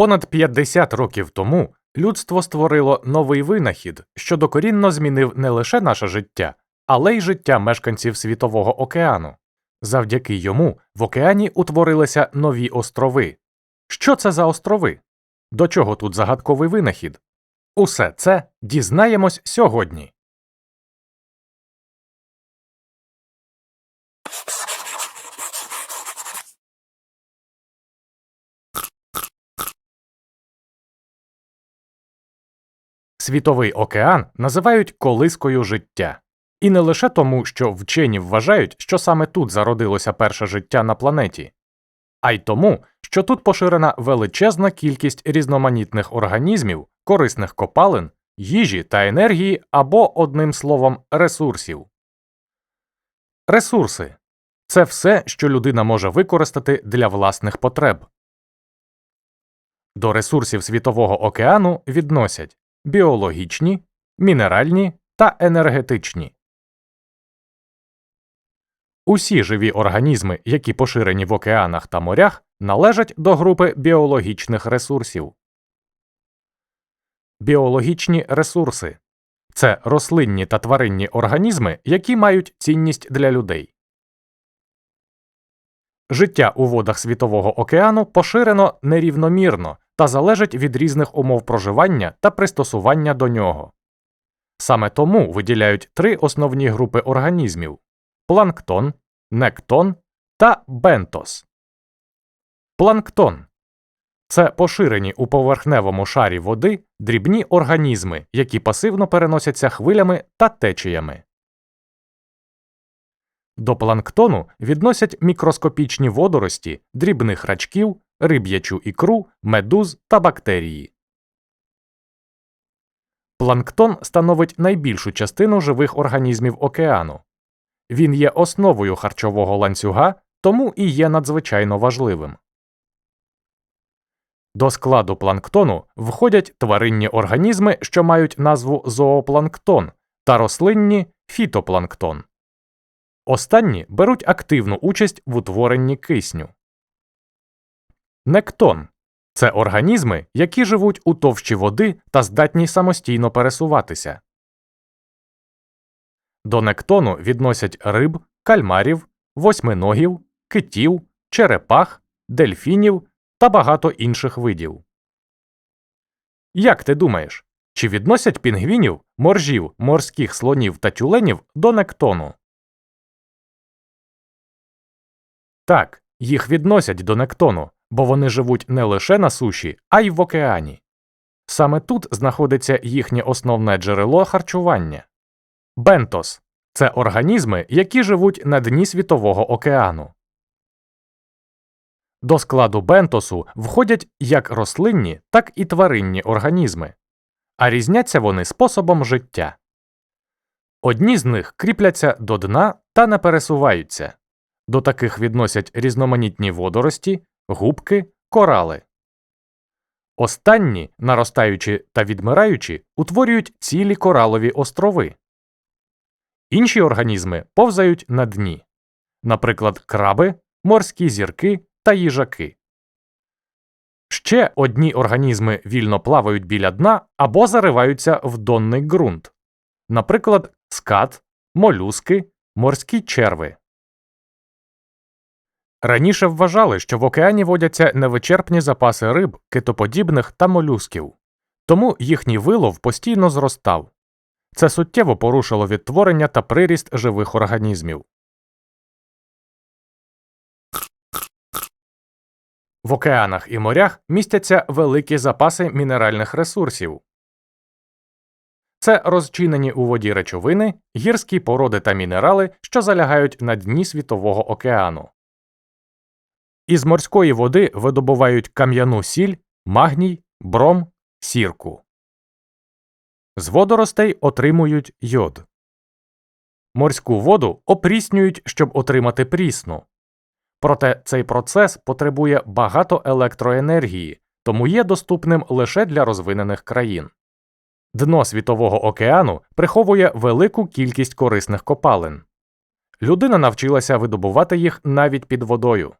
Понад 50 років тому людство створило новий винахід, що докорінно змінив не лише наше життя, але й життя мешканців Світового океану. Завдяки йому в океані утворилися нові острови. Що це за острови? До чого тут загадковий винахід? Усе це дізнаємось сьогодні. Світовий океан називають колискою життя. І не лише тому, що вчені вважають, що саме тут зародилося перше життя на планеті, а й тому, що тут поширена величезна кількість різноманітних організмів, корисних копалин, їжі та енергії або, одним словом, ресурсів. Ресурси це все, що людина може використати для власних потреб. До ресурсів Світового океану відносять біологічні, мінеральні та енергетичні. Усі живі організми, які поширені в океанах та морях, належать до групи біологічних ресурсів. Біологічні ресурси це рослинні та тваринні організми, які мають цінність для людей. Життя у водах Світового океану поширено нерівномірно та залежить від різних умов проживання та пристосування до нього. Саме тому виділяють три основні групи організмів планктон, нектон та бентос. Планктон це поширені у поверхневому шарі води дрібні організми, які пасивно переносяться хвилями та течіями. До планктону відносять мікроскопічні водорості, дрібних рачків, риб'ячу ікру, медуз та бактерії. Планктон становить найбільшу частину живих організмів океану. Він є основою харчового ланцюга, тому і є надзвичайно важливим. До складу планктону входять тваринні організми, що мають назву зоопланктон, та рослинні фітопланктон. Останні беруть активну участь в утворенні кисню. Нектон це організми, які живуть у товщі води та здатні самостійно пересуватися. До нектону відносять риб, кальмарів, восьминогів, китів, черепах, дельфінів та багато інших видів. Як ти думаєш, чи відносять пінгвінів, моржів, морських слонів та тюленів до нектону? Так, їх відносять до нектону, бо вони живуть не лише на суші, а й в океані. Саме тут знаходиться їхнє основне джерело харчування. Бентос це організми, які живуть на дні Світового океану. До складу бентосу входять як рослинні, так і тваринні організми, а різняться вони способом життя. Одні з них кріпляться до дна та не пересуваються. До таких відносять різноманітні водорості, губки, корали. Останні, наростаючи та відмираючи, утворюють цілі коралові острови. Інші організми повзають на дні, наприклад, краби, морські зірки та їжаки. Ще одні організми вільно плавають біля дна або зариваються в донний ґрунт, наприклад, скат, молюски, морські черви. Раніше вважали, що в океані водяться невичерпні запаси риб, китоподібних та молюсків, тому їхній вилов постійно зростав. Це суттєво порушило відтворення та приріст живих організмів. В океанах і морях містяться великі запаси мінеральних ресурсів. Це розчинені у воді речовини, гірські породи та мінерали, що залягають на дні Світового океану. Із морської води видобувають кам'яну сіль, магній, бром, сірку. З водоростей отримують йод. Морську воду опріснюють, щоб отримати прісну. Проте цей процес потребує багато електроенергії, тому є доступним лише для розвинених країн. Дно Світового океану приховує велику кількість корисних копалин. Людина навчилася видобувати їх навіть під водою.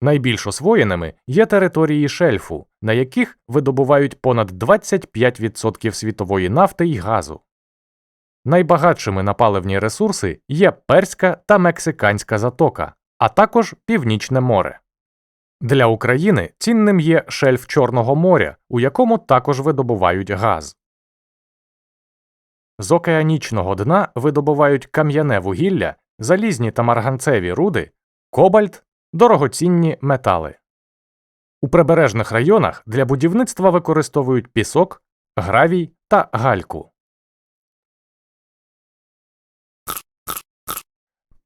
Найбільш освоєними є території шельфу, на яких видобувають понад 25% світової нафти й газу. Найбагатшими на паливні ресурси є Перська та Мексиканська затока, а також Північне море. Для України цінним є шельф Чорного моря, у якому також видобувають газ. З океанічного дна видобувають кам'яне вугілля, залізні та марганцеві руди, кобальт, дорогоцінні метали. У прибережних районах для будівництва використовують пісок, гравій та гальку.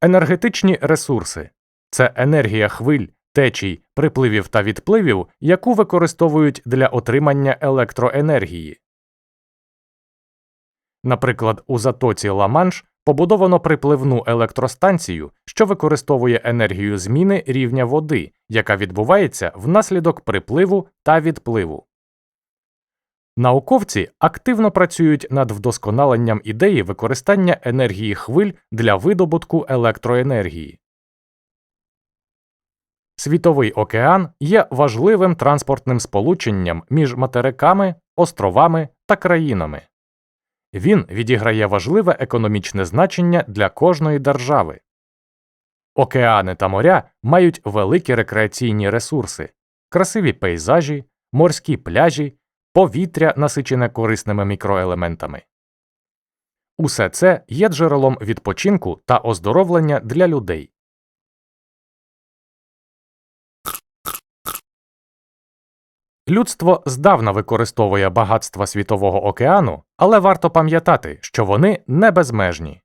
Енергетичні ресурси це енергія хвиль, течій, припливів та відпливів, яку використовують для отримання електроенергії. Наприклад, у затоці Ла-Манш побудовано припливну електростанцію, що використовує енергію зміни рівня води, яка відбувається внаслідок припливу та відпливу. Науковці активно працюють над вдосконаленням ідеї використання енергії хвиль для видобутку електроенергії. Світовий океан є важливим транспортним сполученням між материками, островами та країнами. Він відіграє важливе економічне значення для кожної держави. Океани та моря мають великі рекреаційні ресурси, красиві пейзажі, морські пляжі, повітря, насичене корисними мікроелементами. Усе це є джерелом відпочинку та оздоровлення для людей. Людство здавна використовує багатства Світового океану, але варто пам'ятати, що вони не безмежні.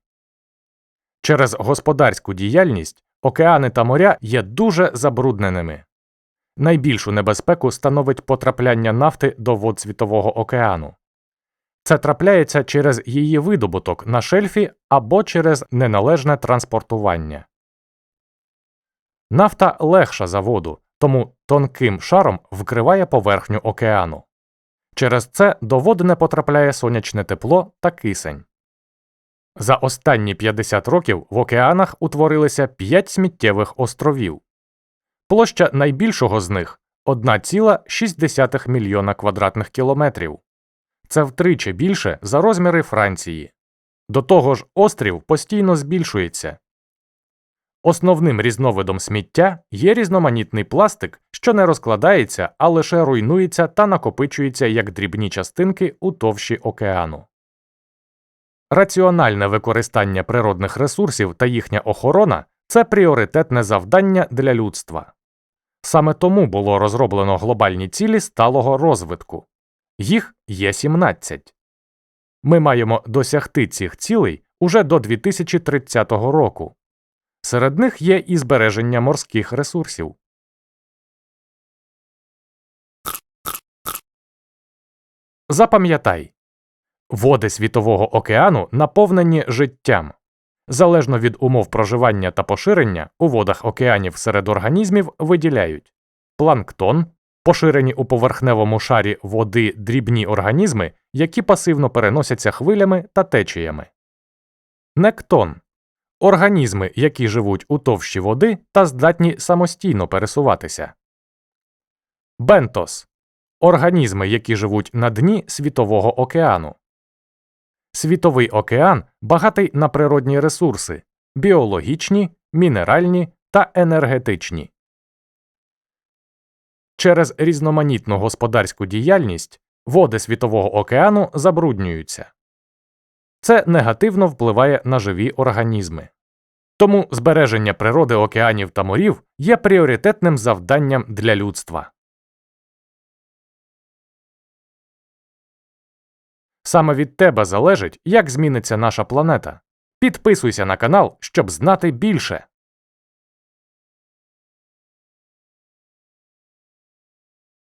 Через господарську діяльність океани та моря є дуже забрудненими. Найбільшу небезпеку становить потрапляння нафти до вод Світового океану. Це трапляється через її видобуток на шельфі або через неналежне транспортування. Нафта легша за воду, тому тонким шаром вкриває поверхню океану. Через це до води не потрапляє сонячне тепло та кисень. За останні 50 років в океанах утворилися 5 сміттєвих островів. Площа найбільшого з них 1,6 мільйона квадратних кілометрів. Це втричі більше за розміри Франції. До того ж, острів постійно збільшується. Основним різновидом сміття є різноманітний пластик, що не розкладається, а лише руйнується та накопичується як дрібні частинки у товщі океану. Раціональне використання природних ресурсів та їхня охорона це пріоритетне завдання для людства. Саме тому було розроблено глобальні цілі сталого розвитку. Їх є 17. Ми маємо досягти цих цілей уже до 2030 року. Серед них є і збереження морських ресурсів. Запам'ятай води Світового океану наповнені життям. Залежно від умов проживання та поширення, у водах океанів серед організмів виділяють планктон, поширені у поверхневому шарі води дрібні організми, які пасивно переносяться хвилями та течіями, нектон організми, які живуть у товщі води та здатні самостійно пересуватися, бентос організми, які живуть на дні Світового океану. Світовий океан багатий на природні ресурси біологічні, мінеральні та енергетичні. Через різноманітну господарську діяльність води Світового океану забруднюються. Це негативно впливає на живі організми. Тому збереження природи океанів та морів є пріоритетним завданням для людства. Саме від тебе залежить, як зміниться наша планета. Підписуйся на канал, щоб знати більше.